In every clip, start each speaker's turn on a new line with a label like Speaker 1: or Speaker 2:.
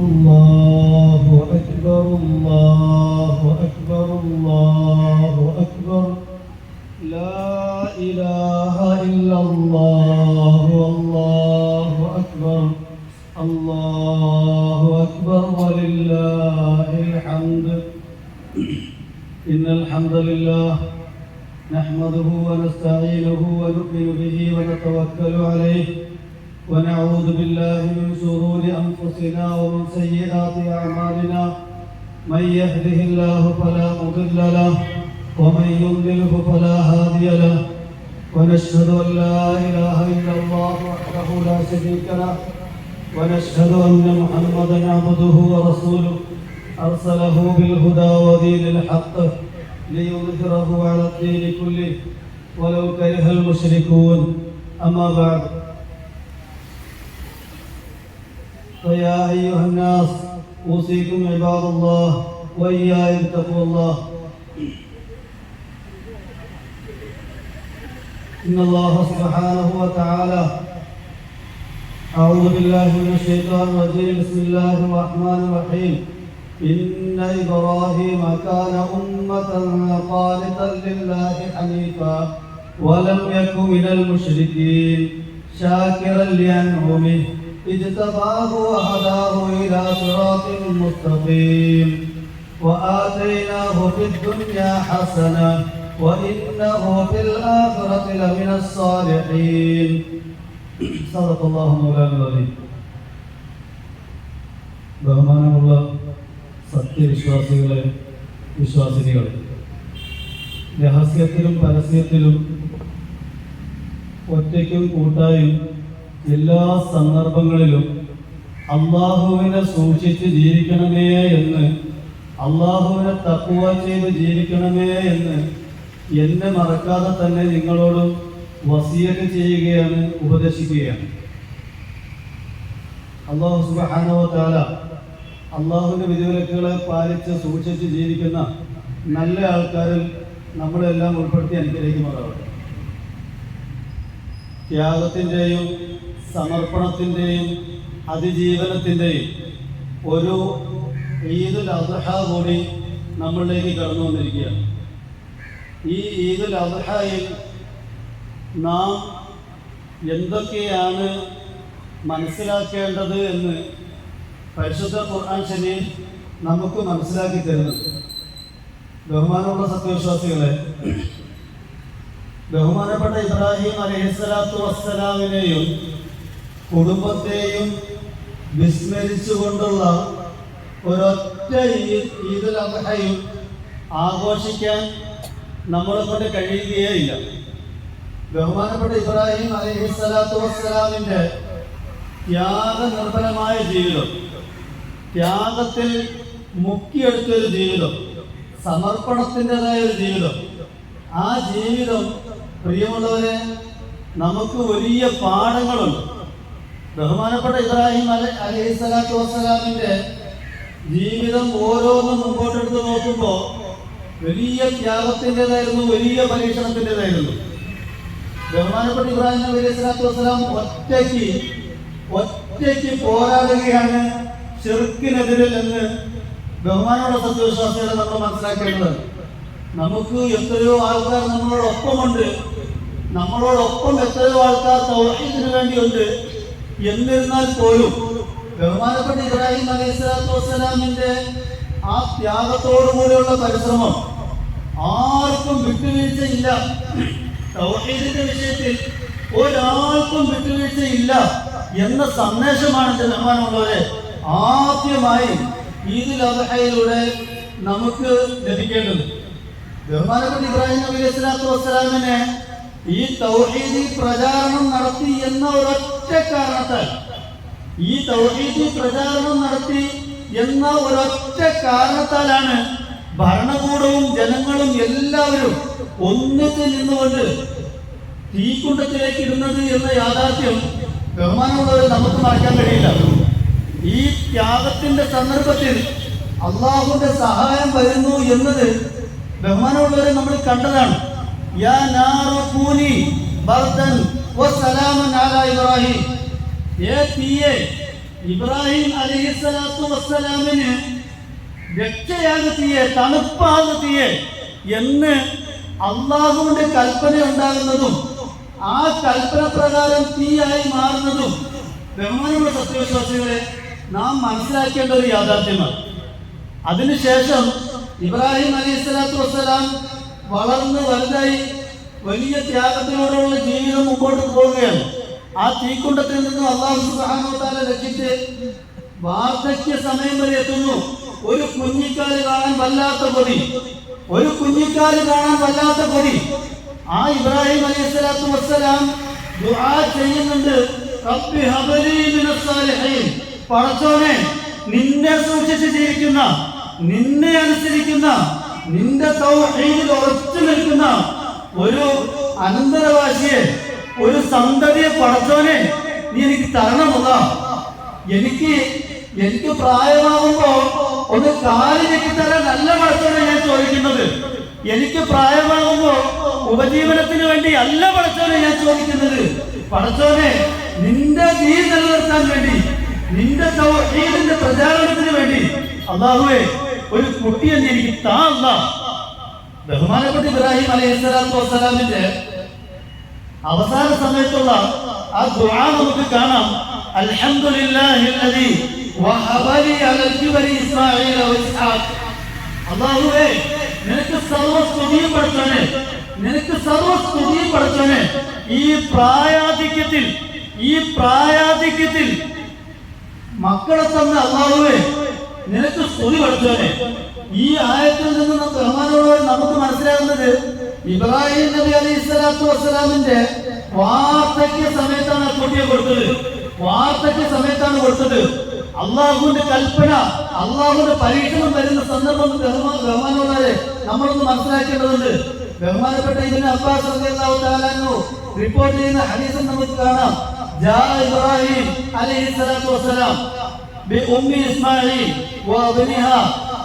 Speaker 1: الله أكبر الله أكبر الله أكبر. لا إله إلا الله والله أكبر الله أكبر ولله الحمد. إن الحمد لله نحمده ونستعينه ونؤمن به ونتوكل عليه. ونعوذ بالله من شرور أنفسنا ومن سيئات أعمالنا. من يهده الله فلا مضل له ومن يضلله فلا هادي له. ونشهد أن لا إله إلا الله وحده لا شريك له. ونشهد أن محمدا عبده ورسوله. أرسله بالهدى ودين الحق ليظهره على الدين كله. ولو كره المشركون. أما بعد. فيا أيها الناس أوصيكم عباد الله وإياي بتقوى الله. إن الله سبحانه وتعالى أعوذ بالله من الشيطان الرجيم. بسم الله الرحمن الرحيم. إن إبراهيم كان أمة قانتا لله حنيفا ولم يك من المشركين شاكرا لأنعمه. اجتباه وهداه إلى صراط مستقيم وآتيناه في الدنيا حسنة وإنه في الآخرة لمن الصالحين صدق الله مولانا العظيم ബഹുമാനമുള്ള സത്യവിശ്വാസികളെ വിശ്വാസിനികളെ രഹസ്യത്തിലും പരസ്യത്തിലും ഒറ്റയ്ക്കും കൂട്ടായും എല്ലാ സന്ദർഭങ്ങളിലും അള്ളാഹുവിനെ സൂക്ഷിച്ച് ജീവിക്കണമേ എന്ന് അള്ളാഹുവിനെ തക്കുവ ചെയ്ത് ജീവിക്കണമേ എന്ന് എന്നെ മറക്കാതെ തന്നെ നിങ്ങളോട് വസിയൊക്കെ ചെയ്യുകയാണ് ഉപദേശിക്കുകയാണ്. അള്ളാഹു സുബാനോ താല അള്ളാഹുവിന്റെ വിധിവിലക്കുകളെ പാലിച്ച് സൂക്ഷിച്ച് ജീവിക്കുന്ന നല്ല ആൾക്കാരിൽ നമ്മളെല്ലാം ഉൾപ്പെടുത്തി അനുഗ്രഹിക്കുന്നതാണ് ത്യാഗത്തിന്റെയും സമർപ്പണത്തിന്റെയും അതിജീവനത്തിന്റെയും ഒരു ഈദുൽ അദ്ഹ കൂടി നമ്മളിലേക്ക് കടന്നു വന്നിരിക്കുകയാണ്. ഈ ഈദുൽ അദ്ഹയിൽ നാം എന്തൊക്കെയാണ് മനസ്സിലാക്കേണ്ടത് എന്ന് പരിശുദ്ധ ഖുർആൻ ശരീഫ് നമുക്ക് മനസ്സിലാക്കി തരുന്നത് ബഹുമാനമുള്ള സത്യവിശ്വാസികളെ ബഹുമാനപ്പെട്ട ഇബ്രാഹിം അലഹിസ്സലാത്തു വസ്സലാമിനെയും കുടുംബത്തെയും വിസ്മരിച്ചുകൊണ്ടുള്ള ഒരൊറ്റ ഈദ് ഈദുൽ അദ്ഹയും ആഘോഷിക്കാൻ നമ്മളെ കൊണ്ട് കഴിയുകയില്ല ബഹുമാനപ്പെട്ട ഇബ്രാഹിം അലഹിസ്സലാത്തു വസ്സലാമിന്റെ ത്യാഗ നിർഭരമായ ജീവിതം ത്യാഗത്തിൽ മുക്കിയെടുത്തൊരു ജീവിതം സമർപ്പണത്തിന്റെതായ ഒരു ജീവിതം ആ ജീവിതം പ്രിയമുള്ളവരെ നമുക്ക് വലിയ പാഠങ്ങളുണ്ട്. ബഹുമാനപ്പെട്ട ഇബ്രാഹിം അലൈ അലൈഹി സ്വലാത്തു വസ്സലാമിന്റെ ജീവിതം ഓരോന്നും മുമ്പോട്ടെടുത്ത് നോക്കുമ്പോൾ വലിയ ത്യാഗത്തിന്റെതായിരുന്നു വലിയ പരീക്ഷണത്തിന്റെതായിരുന്നു. ബഹുമാനപ്പെട്ട ഇബ്രാഹിം നബി അലൈഹി സ്വലാത്തു വസ്സലാം ഒറ്റയ്ക്ക് ഒറ്റയ്ക്ക് പോരാടുകയാണ് ചെറുക്കിനെതിരിൽ എന്ന് ബഹുമാനമുള്ള സത്യവിശ്വാസികളെ നമ്മൾ മനസ്സിലാക്കേണ്ടത് നമുക്ക് എത്രയോ ആൾക്കാർ നമ്മളോടൊപ്പമുണ്ട്. നമ്മളോടൊപ്പം എത്രയോ ആൾക്കാർ തൗഹീദിന് വേണ്ടിയുണ്ട്. എന്നിരുന്നാൽ പോലും ബഹുമാനപ്പെട്ട ഇബ്രാഹിം അലൈഹി സ്വലാത്തു വസ്സലാമിന്റെ ആ ത്യാഗത്തോടുകൂടിയുള്ള പരിശ്രമം ആർക്കും വിട്ടുവീഴ്ചയില്ല. തൗഹീദിന്റെ വിഷയത്തിൽ ഒരാൾക്കും വിട്ടുവീഴ്ചയില്ല എന്ന സന്ദേശമാണ് ചെലവാനുള്ളവരെ ആദ്യമായി ഈദുൽ അദ്ഹയിലൂടെ നമുക്ക് ലഭിക്കേണ്ടത്. ബഹുമാനപ്പെട്ട ഇബ്രാഹിം നബി അലൈഹി സ്വലാത്തു വസ്സലാമിനെ ഈ തൗഹീദി പ്രചാരണം നടത്തി എന്ന ഒരൊറ്റ കാരണത്താൽ ഈ തൗഹീദി പ്രചാരണം നടത്തി എന്ന ഒരൊറ്റ കാരണത്താലാണ് ഭരണകൂടവും ജനങ്ങളും എല്ലാവരും ഒന്നിച്ച് നിന്നുകൊണ്ട് തീക്കുണ്ടത്തിലേക്ക് ഇടുന്നത് എന്ന യാഥാർത്ഥ്യം ബഹുമാനമുള്ളവരെ നമുക്ക് മറക്കാൻ കഴിയില്ല. ഈ ത്യാഗത്തിന്റെ സന്ദർഭത്തിൽ അള്ളാഹുവിന്റെ സഹായം വരുന്നു എന്നത് ബഹുമാനമുള്ളവരെ നമ്മൾ കണ്ടതാണ്. യാ നാറു കൂനി ബർദൻ വസ്സലാമൻ അലാ ഇബ്രാഹിം. ഏ തീയെ ഇബ്രാഹിം അലഹിസ്സലാത്തു വസ്സലാമിന് രക്ഷയാകത്തിയെ തണുപ്പാകത്തിയെ എന്ന് അള്ളാഹുവിന്റെ കൽപ്പന ഉണ്ടാകുന്നതും ആ കൽപ്പന പ്രകാരം തീയായി മാറുന്നതും ബഹുമാനമുള്ള സത്യവിശ്വാസികളെ നാം മനസ്സിലാക്കേണ്ട ഒരു യാഥാർത്ഥ്യമാണ്. അതിനുശേഷം ഇബ്രാഹിം അലൈഹി സ്വലാത്തു വസ്സലാം വളർന്ന് വലുതായി വലിയ ത്യാഗത്തിലൂടെയുള്ള ജീവിതം മുമ്പോട്ട് പോവുകയാണ്. ആ തീക്കുണ്ടത്തിൽ നിന്നും അള്ളാഹു സുബാനോത്താല രക്ഷിച്ച് വാർദ്ധക്യ സമയം വരെ എത്തുന്നു. ഒരു കുഞ്ഞിക്കാൽ കാണാൻ വല്ലാത്ത കൊതി. ഒരു കുഞ്ഞിക്കാൽ കാണാൻ വല്ലാത്ത കൊതി. ആ ഇബ്രാഹിം അലൈഹി സ്വലാത്തു വസ്സലാം ദുആ ചെയ്യുന്നുണ്ട്. റബ്ബി ഹബലി മിനസ് സാലിഹീൻ. പടച്ചോനെ നിന്നെ സൂക്ഷിച്ച് ജീവിക്കുന്ന നിന്നെ അനുസരിക്കുന്ന നിന്റെ ഉറച്ചു നിൽക്കുന്ന ഒരു അനന്തരവാശിയെ ഒരു സന്തതിയെ പടച്ചോനെ നീ എനിക്ക് തരണമല്ല എനിക്ക് എനിക്ക് പ്രായമാകുമ്പോ ഒന്ന് കാലിലേക്ക് തരാൻ നല്ല പടച്ചോനെ ഞാൻ ചോദിക്കുന്നത്. എനിക്ക് പ്രായമാകുമ്പോ ഉപജീവനത്തിന് വേണ്ടി അല്ല പടച്ചോനെ ഞാൻ ചോദിക്കുന്നത്. പടച്ചോനെ നിന്റെ നീ നിലനിർത്താൻ വേണ്ടി നിന്റെ പ്രചാരണത്തിന് വേണ്ടി അള്ളാഹുവേ ഒരു കുട്ടിയെ എനിക്ക് താ അല്ലാ ബഹുമാനപ്പെട്ട ഇബ്രാഹിം അലൈഹി സ്വലാത്തു വസ്സലാമിന്റെ അവസാന സമയത്തുള്ള ആ ദുആ നമുക്ക് കാണാം. അൽഹംദുലില്ലാഹി അല്ലദീ വഹബലി അലൽ കിബരി വഇസ്ഹാഖ് അല്ലാഹുവേ നിനക്ക് സർവസ്തുതിയും പഠിച്ചോനെ നിനക്ക് സർവസ്തുതിയും പഠിച്ചോനെ ഈ പ്രായാധിക്യത്തിൽ ഈ പ്രായാധിക്യത്തിൽ മക്കളെ തന്ന അള്ളാഹുവേ നിനക്ക് സ്തുതി പഠിച്ചോനെ. ഈ ആയത്തിൽ നിന്ന് ബഹുമാനമുള്ളവർ നമുക്ക് മനസ്സിലാകുന്നത് ഇബ്രാഹിം നബി അലൈഹി സ്വലാത്തു വസ്സലാമിന്റെ വാർദ്ധക്യ സമയത്താണ് കുട്ടിയെ കൊടുത്തത്. വാർദ്ധക്യ സമയത്താണ് കൊടുത്തത്. അള്ളാഹുവിന്റെ കൽപ്പന അള്ളാഹുവിന്റെ പരീക്ഷണം വരുന്ന സന്ദർഭം ബഹുമാ- ബഹുമാനമുള്ളവരെ നമ്മളൊന്ന് മനസ്സിലാക്കേണ്ടതുണ്ട്. ബഹുമാനപ്പെട്ട ഇതിന് അബ്ബാസ് റിപ്പോർട്ട് ചെയ്യുന്ന ഹരീസം നമുക്ക് കാണാം. ഇബ്രാഹിം അലൈഹി സ്വലാത്തു വസ്സലാം بأم إسماعيل وابنها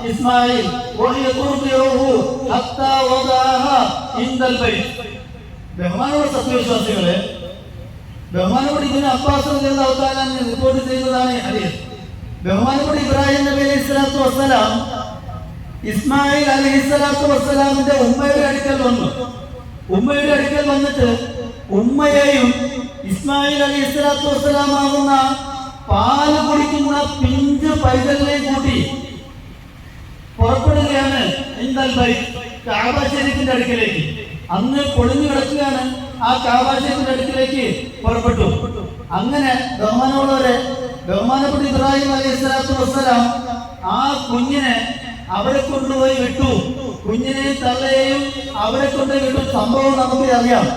Speaker 1: إسماعيل وهي ترضعه حتى وضعها عند البيت ബഹുമാനമുള്ള സത്യവിശ്വാസികളെ ബഹുമാനപ്പെട്ട ഇതിന് അബ്ബാസ് റളിയല്ലാഹു തആല അൻഹു റിപ്പോർട്ട് ചെയ്യുന്നതാണ് ഈ ഹദീസ് ബഹുമാനപ്പെട്ട ഇബ്രാഹിം നബി അലൈഹി സ്വലാത്തു വസ്സലാം ഇസ്മായിൽ അലൈഹി സ്വലാത്തു വസ്സലാമിന്റെ ഉമ്മയുടെ അടുക്കൽ വന്നു ഉമ്മയുടെ അടുക്കൽ വന്നിട്ട് ഉമ്മയെയും ഇസ്മായിൽ അലൈഹി സ്വലാത്തു വസ്സലാം ആകുന്ന പാൽ കുടിക്കുന്ന പിഞ്ച് പൈതലിനെ കൂട്ടി പുറപ്പെടുകയാണ് ശരീഫിന്റെ അടുക്കിലേക്ക്. അന്ന് പൊളിഞ്ഞു കിടക്കുകയാണ് ആ കാബ ശരീഫിന്റെ അടുക്കിലേക്ക് പുറപ്പെട്ടു. അങ്ങനെ ബഹുമാനമുള്ളവരെ ബഹുമാനപ്പെട്ട ഇബ്രാഹിം അലൈഹി സ്വലാത്തു വസ്സലാം ആ കുഞ്ഞിനെ അവരെ കൊണ്ടുപോയി വിട്ടു. കുഞ്ഞിനെയും തള്ളയെയും അവരെ കൊണ്ടുപോയി വിട്ടു. സംഭവം നമുക്ക് അറിയാം.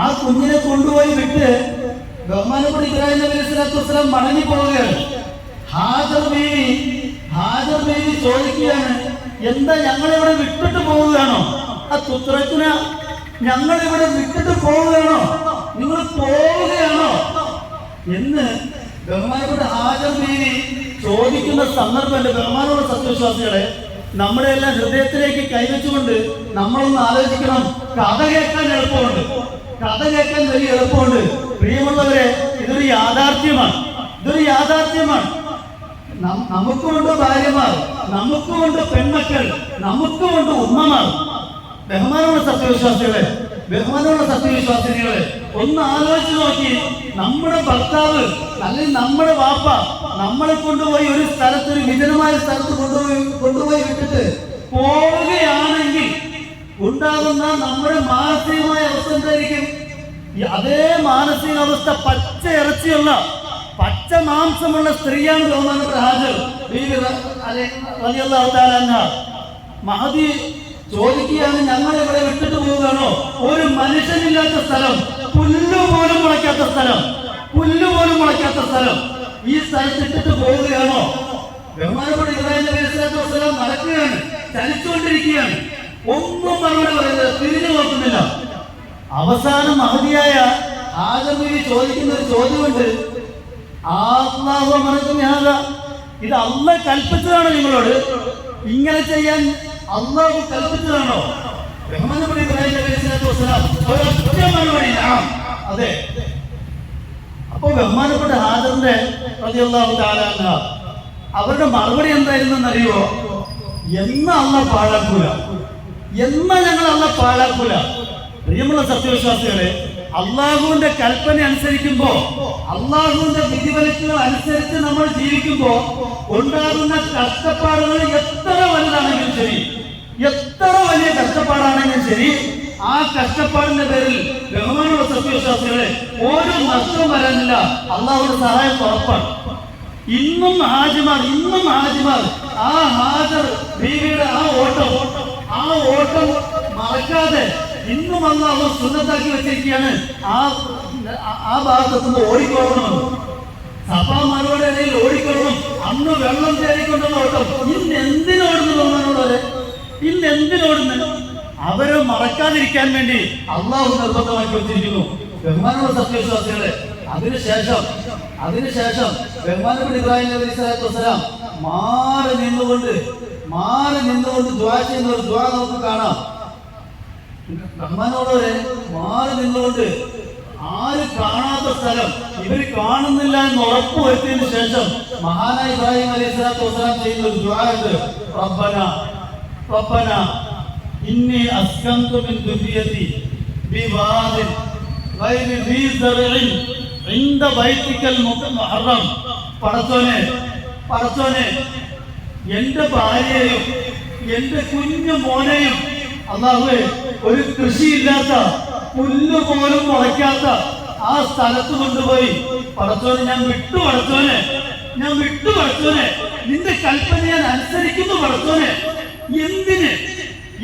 Speaker 1: ആ കുഞ്ഞിനെ കൊണ്ടുപോയി വിട്ട് മടങ്ങി പോവുകയാണ് ചോദിക്കുകയാണ് എന്താ ഞങ്ങൾ ഇവിടെ വിട്ടിട്ട് പോവുകയാണോ? ആ തുത്രത്തിന് ഞങ്ങൾ ഇവിടെ വിട്ടിട്ട് പോവുകയാണോ? നിങ്ങൾ പോവുകയാണോ? എന്ന് ബഹുമാനപ്പെട്ട ഹാജർ ബേബി ചോദിക്കുന്ന സന്ദർഭമുണ്ട് ബഹുമാനമുള്ള സത്യവിശ്വാസികളെ നമ്മുടെ എല്ലാം ഹൃദയത്തിലേക്ക് കൈവച്ചുകൊണ്ട് നമ്മളൊന്ന് ആലോചിക്കണം. കഥ കേൾക്കാൻ എളുപ്പമുണ്ട്. കഥ കേൾക്കാൻ വലിയ എളുപ്പമുണ്ട്. യാഥാർത്ഥ്യമാണ്. ഇതൊരു യാഥാർത്ഥ്യമാണ്. നമുക്കുമുണ്ട് ഭാര്യമാർ നമുക്കുമുണ്ട് പെൺമക്കൾ നമുക്കുമുണ്ട് ഉമ്മമാർ. ബഹുമാനമുള്ള സത്യവിശ്വാസികളെ ബഹുമാനമുള്ള സത്യവിശ്വാസികളെ ഒന്ന് ആലോചിച്ച് നോക്കി. നമ്മുടെ ഭർത്താവ് അല്ലെങ്കിൽ നമ്മുടെ വാപ്പ നമ്മളെ കൊണ്ടുപോയി ഒരു സ്ഥലത്ത് ഒരു വിജനമായ സ്ഥലത്ത് കൊണ്ടുപോയി കൊണ്ടുപോയി വിട്ടിട്ട് പോവുകയാണെങ്കിൽ ഉണ്ടാകുന്ന നമ്മുടെ മാനസികമായ അവസ്ഥ എന്തായിരിക്കും? ഈ അതേ മാനസികാവസ്ഥ പച്ച ഇറച്ചിയുള്ള പച്ച മാംസമുള്ള സ്ത്രീയാണ് ബഹുമാനപ്പെട്ട ഹാജർ. മഹദി ചോദിക്കുകയാണ് ഞങ്ങൾ ഇവിടെ വിട്ടിട്ട് പോവുകയാണോ? ഒരു മനുഷ്യനില്ലാത്ത സ്ഥലം പുല്ലു പോലും മുളയ്ക്കാത്ത സ്ഥലം പുല്ലു പോലും മുളയ്ക്കാത്ത സ്ഥലം. ഈ സ്ഥലത്ത് ഇട്ടിട്ട് പോവുകയാണോ? ബഹുമാനപ്പെട്ട ഇബ്രാഹിം നബി സ്വലാത്തു നടക്കുകയാണ് ചലിച്ചുകൊണ്ടിരിക്കുകയാണ്. ഒന്നും മറുപടി പറയുന്നത് തിരിഞ്ഞു നോക്കുന്നില്ല. അവസാനം മഹതിയായ ആദർബി ചോദിക്കുന്ന ഒരു ചോദ്യമുണ്ട്. ആത്മാവ് അമർത്തുന്ന ഇത് അല്ല കൽപ്പിച്ചതാണോ നിങ്ങളോട്. ഇങ്ങനെ ചെയ്യാൻ അള്ളാഹു കൽപ്പിച്ചതാണോ? അതെ. അപ്പോൾ ബഹുമാനപ്പെട്ട ഹാജറിന്റെ അൻഹ അവരുടെ മറുപടി എന്തായിരുന്നു എന്നറിയോ എന്ന അല്ല പാഴാക്കൂല. എന്ന ഞങ്ങൾ അല്ല പാഴാക്കൂല. പ്രിയമുള്ള സത്യവിശ്വാസികളെ അള്ളാഹുവിന്റെ കൽപ്പന അനുസരിക്കുമ്പോ അള്ളാഹുവിന്റെ വിധിവിലക്കുകൾ അനുസരിച്ച് നമ്മൾ ജീവിക്കുമ്പോ ഉണ്ടാകുന്ന കഷ്ടപ്പാടുകൾ എത്ര വലുതാണെങ്കിലും ശരി എത്ര വലിയ കഷ്ടപ്പാടാണെങ്കിലും ശരി ആ കഷ്ടപ്പാടിന്റെ പേരിൽ ബഹുമാനുള്ള സത്യവിശ്വാസികളെ ഓരോ നഷ്ടവും വരാനില്ല. അള്ളാഹുവിന്റെ സഹായം ഉറപ്പാണ്. ഇന്നും ഹാജിമാർ ഇന്നും ഹാജിമാർ ആ ഹാജർ ബീവിയുടെ ആ ഓട്ടം ആ ഓട്ടം മറക്കാതെ ഇന്നും അള്ളാഹു സുന്നത്താക്കി വെച്ചിരിക്കുകയാണ്. ആ ആ ഭാഗത്തുനിന്ന് ഓടിക്കൊള്ളണം. സഭാമാരുടെ ഇടയിൽ ഓടിക്കൊള്ളണം. അന്ന് വെള്ളം തേടിക്കൊണ്ടെന്ന് ഓട്ടം. ഇന്ന് എന്തിനോടുന്നു തോന്നാനുള്ളത് ഇന്ന് എന്തിനോടുന്നു അവരെ മറക്കാതിരിക്കാൻ വേണ്ടി അള്ളാഹു നിർബന്ധമാക്കി വെച്ചിരിക്കുന്നു. ബഹുമാനുള്ള സത്യവിശ്വാസികളെ അതിനുശേഷം അതിനുശേഷം ബഹുമാനപ്പെട്ട ഇബ്രാഹിം നബി സ്വലാത്തു വസ്സലാം മാറി നിന്നുകൊണ്ട് മാറി നിന്നുകൊണ്ട് ദ്വാ ചെയ്യുന്ന ഒരു ദ്വാ നമുക്ക് കാണാം. റഹ്മാനോടെ മാറി നിന്നുകൊണ്ട് ആര് കാണാത്ത സ്ഥലം ഇവർ കാണുന്നില്ല എന്ന് ഉറപ്പ് ശേഷം മഹാനായ ഇബ്രാഹിം അലൈഹി സ്വലാത്തു വസ്സലാം ചെയ്യുന്ന ഒരു ദുആ ഉണ്ട്. റബ്ബന റബ്ബന ഇന്നി അസ്കന്തു മിൻ ദുരിയതി ബിവാദിൻ ഗൈരി ദീ സറഇൻ ഇൻദ ബൈതിക്കൽ മുഹറം. പടച്ചോനെ പടച്ചോനെ എന്റെ ഭാര്യയെയും എന്റെ കുഞ്ഞു മോനെയും അള്ളാഹുവെ ഒരു കൃഷിയില്ലാത്ത പുല്ല് പോലും മുളയ്ക്കാത്ത ആ സ്ഥലത്ത് കൊണ്ടുപോയി പടച്ചോനെ ഞാൻ വിട്ടു പടച്ചോനെ ഞാൻ വിട്ടു പടച്ചോനെ. നിന്റെ കൽപ്പന ഞാൻ അനുസരിക്കുന്നു പടച്ചോനെ. എന്തിന്?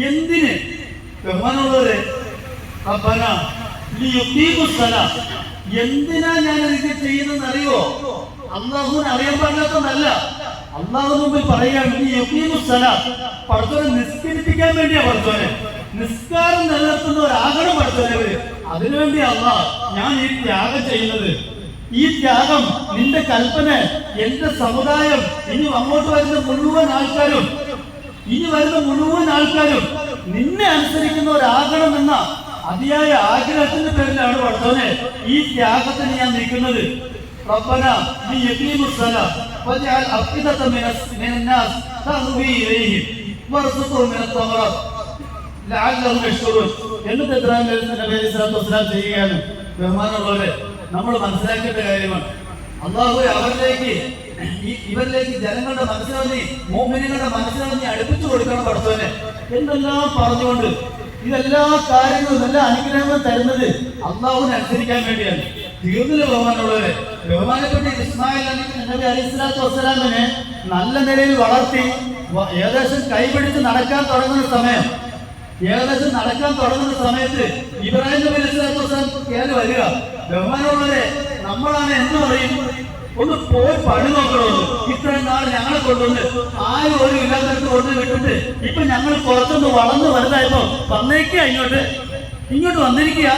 Speaker 1: എന്തിന്? ബഹുമാനുള്ളവരെ റബ്ബന. എന്തിനാ ഞാൻ എനിക്ക് ചെയ്യുന്നതെന്ന് അറിയോ അള്ളാഹുവിന് അറിയാൻ പാടില്ലാത്തതല്ല. അള്ളാഹു മുമ്പിൽ പറയുകയാണ് നീ യുഖീമു സ്വലാ. പടച്ചോനെ നിസ്കരിപ്പിക്കാൻ വേണ്ടിയാ പടച്ചോനെ നിസ്കാരം ഒരു പടച്ചോനെ ഇവർ അതിനുവേണ്ടി അല്ല ഞാൻ ഈ ത്യാഗം ചെയ്യുന്നത്. ഈ ത്യാഗം നിന്റെ കൽപ്പന എന്റെ സമുദായം ഇനി അങ്ങോട്ട് വരുന്ന മുഴുവൻ ആൾക്കാരും ഇനി വരുന്ന മുഴുവൻ ആൾക്കാരും നിന്നെ അനുസരിക്കുന്ന ഒരാകണം എന്ന അതിയായ ആഗ്രഹത്തിന്റെ പേരിലാണ് പഠിച്ചോനെ ഈ ത്യാഗത്തിന് ഞാൻ നിൽക്കുന്നത് من നീ الصلاة. واجعل أفئدة من മിനന്നാസ് തഹ്വി ഇലൈഹിം വർസുഖുഹും من തമറാത്ത് ലഅല്ലഹും യഷ്കുറൂൻ എന്നിട്ട് ഇബ്രാഹിം നബി ബഹുമാനമുള്ളവരെ നമ്മൾ മനസ്സിലാക്കേണ്ട കാര്യമാണ്. അള്ളാഹു അവരിലേക്ക് ഇവരിലേക്ക് ജനങ്ങളുടെ മനസ്സിലറിഞ്ഞ് മോഹിനികളുടെ മനസ്സിലറിഞ്ഞ് അടുപ്പിച്ചു കൊടുക്കണം പഠിച്ചവനെ. എന്തെല്ലാം പറഞ്ഞുകൊണ്ട് ഇതെല്ലാ കാര്യങ്ങളും എല്ലാ അനുഗ്രഹങ്ങളും തരുന്നത് അള്ളാഹുവിനെ അനുസരിക്കാൻ വേണ്ടിയാണ്. തീർന്നില്ല ബഹുമാനമുള്ളവരെ ബഹുമാനപ്പെട്ട ഇസ്മായിൽ നബി സ്വലാത്തു വസ്സലാമിനെ നല്ല നിലയിൽ വളർത്തി ഏകദേശം കൈപിടിച്ച് നടക്കാൻ തുടങ്ങുന്ന സമയം ഏകദേശം നടക്കാൻ തുടങ്ങുന്ന സമയത്ത് ഇബ്രാഹിം നബി അലൈഹി സ്വലാത്തു വസ്സലാം കയറി വരിക. ബഹുമാനമുള്ളവരെ നമ്മളാണ് എന്ന് പറയും. ഒന്ന് പോയി പണി നോക്കണമെന്ന് ഇത്രയും നാൾ ഞങ്ങളെ കൊണ്ടുവന്ന് ആരും ഒരു ഇല്ലാത്തടത്ത് കൊണ്ട് വിട്ടിട്ട് ഇപ്പൊ ഞങ്ങൾ പുറത്തുനിന്ന് വളർന്ന് വലുതായപ്പോ വന്നേക്കുക ഇങ്ങോട്ട്. ഇങ്ങോട്ട് വന്നിരിക്കുക.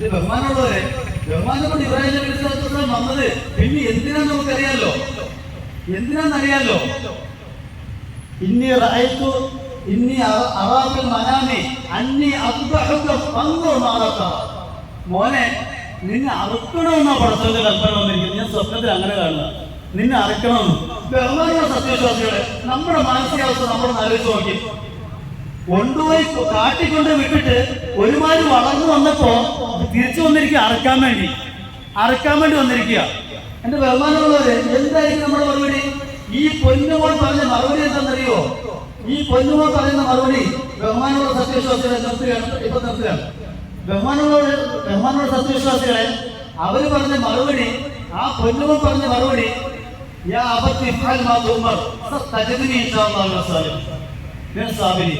Speaker 1: ഇത് ബഹുമാനമുള്ളവരെ ബഹുമാനപ്പെട്ട ഇബ്രാഹിം നബി വസ്സലാം വന്നത് പിന്നെ എന്തിനാ നമുക്കറിയാലോ? എന്തിനാന്നറിയാലോ ഇന്നി റഅയ്തു അറ- അറാഫിൽ മനാമി അന്നി അദ്ബഹുക ഫൻദുർ മാദാ മോനെ നിന്നെ അറുക്കണമെന്നാ പടച്ചവന്റെ കൽപ്പന വന്നിരിക്കുന്നത്. ഞാൻ സ്വപ്നത്തിൽ അങ്ങനെ കാണുക നിന്നെ അറുക്കണമെന്ന്. ബഹുമാനുള്ള സത്യവിശ്വാസികളെ നമ്മുടെ മാനസികാവസ്ഥ നമ്മൾ ആലോചിച്ച് നോക്കി. കൊണ്ടുപോയി കാട്ടിക്കൊണ്ട് വിട്ടിട്ട് ഒരുമാതിരി വളർന്നു വന്നപ്പോ തിരിച്ചു വന്നിരിക്കുക അറക്കാൻ വേണ്ടി. അറക്കാൻ വേണ്ടി വന്നിരിക്കുക. എന്റെ ബഹുമാനമുള്ളവര് എന്തായിരിക്കും നമ്മുടെ മറുപടി? ഈ പൊന്നുമോൾ പറഞ്ഞ മറുപടി എന്താണെന്നറിയോ? ഈ പൊന്നുമോൾ പറയുന്ന മറുപടി ബഹുമാനമുള്ള സത്യവിശ്വാസികളെ നിർത്തുകയാണ്. ഇപ്പൊ നിർത്തുകയാണ്. ബഹുമാനമുള്ള ബഹുമാനമുള്ള സത്യവിശ്വാസികളെ അവർ പറഞ്ഞ മറുപടി ആ പൊന്നുമോൾ പറഞ്ഞ മറുപടി ഞാൻ അബത്തി ഇഫ്രാൻ മാ തുമർ സതജിദുനി ഇൻഷാഅല്ലാഹു വസ്സലാം ഞാൻ സാബിരി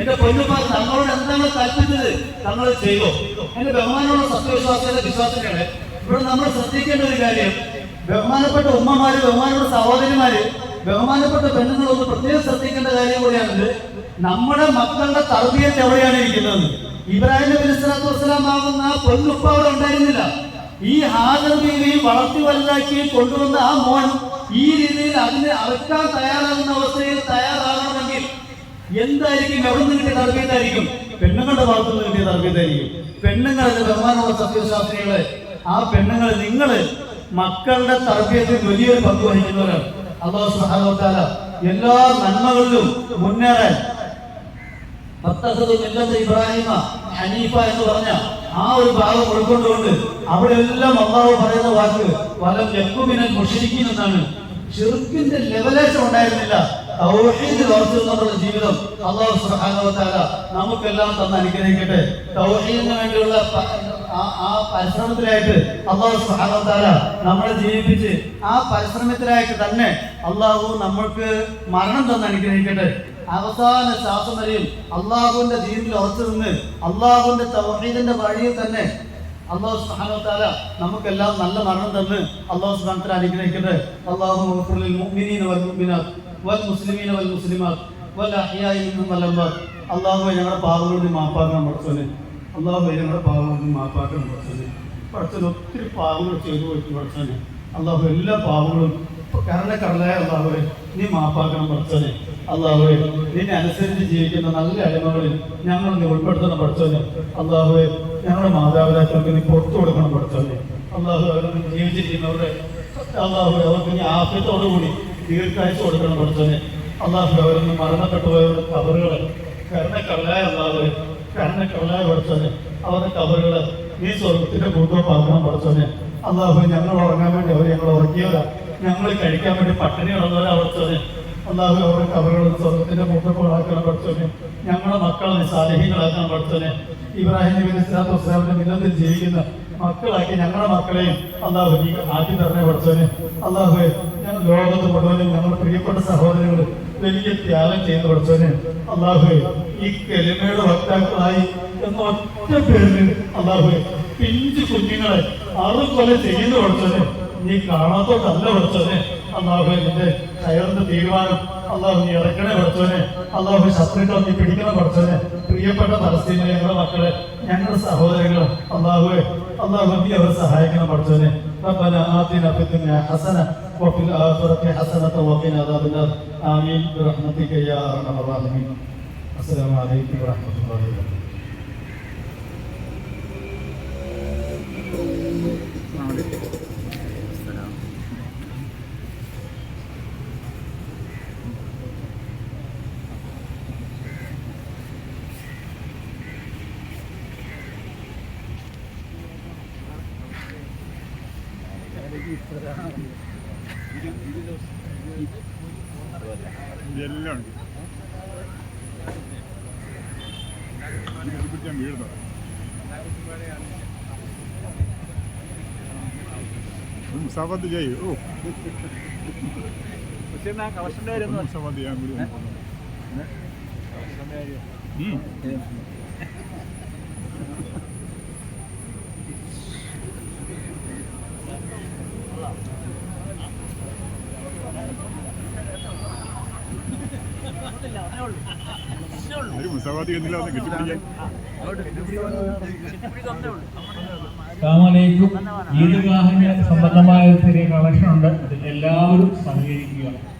Speaker 1: എന്റെ പൊന്നുമാർ തങ്ങളോട് എന്താണ് കൽപ്പിച്ചത് തങ്ങൾ ചെയ്തോ? എന്റെ ബഹുമാനമുള്ള സത്യവിശ്വാസത്തിന്റെ വിശ്വാസങ്ങളെ ഇവിടെ നമ്മൾ ശ്രദ്ധിക്കേണ്ട ഒരു കാര്യം ബഹുമാനപ്പെട്ട ഉമ്മമാര് ബഹുമാനപ്പെട്ട സഹോദരിമാര് ബഹുമാനപ്പെട്ട പെണ്ണുങ്ങളൊന്ന് പ്രത്യേകം ശ്രദ്ധിക്കേണ്ട കാര്യം കൂടിയാണിത്. നമ്മുടെ മക്കളുടെ തർബീയത്ത് എവിടെയാണ് ഇരിക്കുന്നത്? ഇബ്രാഹിം നബി സ്വലാത്തു വസ്സലാം ആകുന്ന ആ പൊന്നുപ്പ അവിടെ ഉണ്ടായിരുന്നില്ല. ഈ ഹാജർ ബീവിയും വളർത്തി വലുതാക്കി കൊണ്ടുവന്ന ആ മോൻ ഈ രീതിയിൽ അതിനെ അറക്കാൻ തയ്യാറാകുന്ന അവസ്ഥയിൽ തയ്യാറാകണമെങ്കിൽ എന്തായിരിക്കും? എവിടെ നിന്ന് കിട്ടിയ തർക്കത്തായിരിക്കും പെണ്ണുങ്ങളുടെ ഭാഗത്തു നിന്ന് കിട്ടിയ തർക്കത്തായിരിക്കും പെണ്ണുങ്ങളെ ബഹുമാനമുള്ള സത്യശാസ്ത്രികളെ? ആ പെണ്ണുങ്ങൾ നിങ്ങൾ മക്കളുടെ തർക്കത്തിൽ വലിയൊരു പങ്ക് വഹിക്കുന്നവരാണ്. അള്ളാഹു സഹാബത്താല എല്ലാ നന്മകളിലും മുന്നേറാൻ ഇബ്രാഹിമ ഹനീഫ എന്ന് പറഞ്ഞ ആ ഒരു ഭാഗം ഉൾക്കൊണ്ടുകൊണ്ട് അവിടെ എല്ലാം അള്ളാഹു പറയുന്ന വാക്ക് വലം യക്കുമിനൽ മുഷരിക്കും എന്നാണ്. ഷിർക്കിന്റെ ലെവലേഷൻ ഉണ്ടായിരുന്നില്ല. തൗഹീദിൽ ഉറച്ചു നിന്നുള്ള ജീവിതം അള്ളാഹു സുഹാനവത്താല നമുക്കെല്ലാം തന്ന് അനുഗ്രഹിക്കട്ടെ. തൗഹീദിന് വേണ്ടിയുള്ള ആ- പരിശ്രമത്തിലായിട്ട് അള്ളാഹു സുഹാനവത്താല നമ്മളെ ജീവിപ്പിച്ച് ആ പരിശ്രമത്തിലായിട്ട് തന്നെ അള്ളാഹു നമ്മൾക്ക് മരണം തന്ന് അനുഗ്രഹിക്കട്ടെ. അവസാന ശ്വാസം വരെയും അള്ളാഹുവിന്റെ ദീനിൽ ഉറച്ചു നിന്ന് അള്ളാഹുവിന്റെ തൗഹീദിന്റെ വഴിയിൽ തന്നെ അള്ളാഹു സുബ്ഹാനഹു വ തആല നമുക്കെല്ലാം നല്ല മരണം തന്ന് അള്ളാഹു സുബ്ഹാനഹു വ തആല അനുഗ്രഹിക്കട്ടെ അള്ളാഹു മുഅ്മിനീന വൽ മുഅ്മിനാത്ത്. വൽ മുസ്ലിമീന والأحياء മുസ്ലിമാത്ത് والأموات അല്ലാഹു ഞങ്ങളുടെ പാപങ്ങളുടെ മാപ്പാക്കണം പഠിച്ചോനെ അള്ളാഹു ഞങ്ങളുടെ പാപങ്ങളുടെ മാപ്പാക്കണം പഠിച്ചോനെ പഠിച്ചത് ഒത്തിരി പാപങ്ങൾ ചെയ്തു പോയിട്ട് പഠിച്ചോനെ അള്ളാഹു എല്ലാ പാപങ്ങളും കരണക്കടലായ അള്ളാഹുവെ നീ മാപ്പാക്കണം പഠിച്ചോനെ അള്ളാഹുവെ നിന്നെ അനുസരിച്ച് ജീവിക്കുന്ന നല്ല അടിമകളിൽ ഞങ്ങൾ നീ ഉൾപ്പെടുത്തണം പഠിച്ചോനെ അള്ളാഹുവെ ഞങ്ങളുടെ മാതാപിതാക്കൾക്ക് നീ പുറത്തു കൊടുക്കണം പഠിച്ചോനെ അള്ളാഹു അവരൊന്ന് ജീവിച്ചിരിക്കുന്നവരുടെ അള്ളാഹു അവർക്ക് നീ ആഫ്യത്തോടുകൂടി ദീർഘായുസ് കൊടുക്കണം പഠിച്ചോനെ അള്ളാഹു അവരൊന്ന് മരണപ്പെട്ടുപോയവരുടെ കബറുകളെ കരുണക്കടലായ അള്ളാഹുവെ കരുണക്കടലായ പഠിച്ചോനെ അവരുടെ കബറുകളെ ഈ സ്വർഗത്തിന്റെ കൂട്ടുവപ്പാക്കണം പഠിച്ചോനെ അള്ളാഹു ഞങ്ങൾ ഉറങ്ങാൻ വേണ്ടി അവർ ഞങ്ങൾ ഉറക്കിയവരാ. ഞങ്ങൾ കഴിക്കാൻ വേണ്ടി പട്ടിണി കിടന്നവരാ പഠിച്ചോനെ അള്ളാഹു അവരുടെ കബറുകൾ സ്വർഗത്തിന്റെ കൂട്ടുവപ്പാക്കണം പഠിച്ചോനെ ഞങ്ങളുടെ മക്കളെ സാലഹികളാക്കാൻ സാലിഹ്യങ്ങളാക്കണം ഇബ്രാഹിം നബി ഇസ്ലാത്തു വസ്സലാമിന്റെ മില്ലത്തിൽ ജീവിക്കുന്ന മക്കളാക്കി ഞങ്ങളുടെ മക്കളെയും അള്ളാഹു ആക്കി തരണേ പഠിച്ചവന്. അള്ളാഹു ലോകത്ത് മുഴുവനും ഞങ്ങളുടെ പ്രിയപ്പെട്ട സഹോദരങ്ങൾ വലിയ ത്യാഗം ചെയ്ത് പഠിച്ചോനെ അള്ളാഹു ഈ കെലിമയുടെ വക്താക്കളായി എന്ന ഒറ്റ പേരിൽ അള്ളാഹു പിഞ്ചു കുഞ്ഞുങ്ങളെ ആറും കൊല ചെയ്യുന്ന പഠിച്ചോനെ നീ കാണാത്തോട്ടല്ല പഠിച്ചോനെ അള്ളാഹു നിന്റെ കയറിന്റെ തീരുമാനം അള്ളാഹു നീ ഇറക്കണേ പഠിച്ചോനെ അള്ളാഹു ശത്രുക്കൾ നീ പിടിക്കണം പഠിച്ചോനെ പ്രിയപ്പെട്ട പലസ്തീനിലെ ഞങ്ങളുടെ മക്കളെ ഞങ്ങളുടെ സഹോദരങ്ങൾ അള്ളാഹുവെ അള്ളാഹു നീ അവരെ സഹായിക്കണം പഠിച്ചോനെ ربنا آتنا في الدنيا حسنة وفي الآخرة حسنة وقنا عذاب النار. آمين. برحمتك يا أرحم الراحمين. السلام عليكم ورحمة الله وبركاته.
Speaker 2: എല്ലാം ഉണ്ട്. പിടിക്കാൻ വീഴുന്നു മുസാഫത്ത് ചെയ്യൂ ഓ മുസാഫത്ത് ചെയ്യാൻ വീട് കെട്ടിപ്പിടിക്കാൻ
Speaker 3: സംബന്ധമായ ചെറിയ കളക്ഷൻ ഉണ്ട്. എല്ലാവരും സഹകരിക്കുക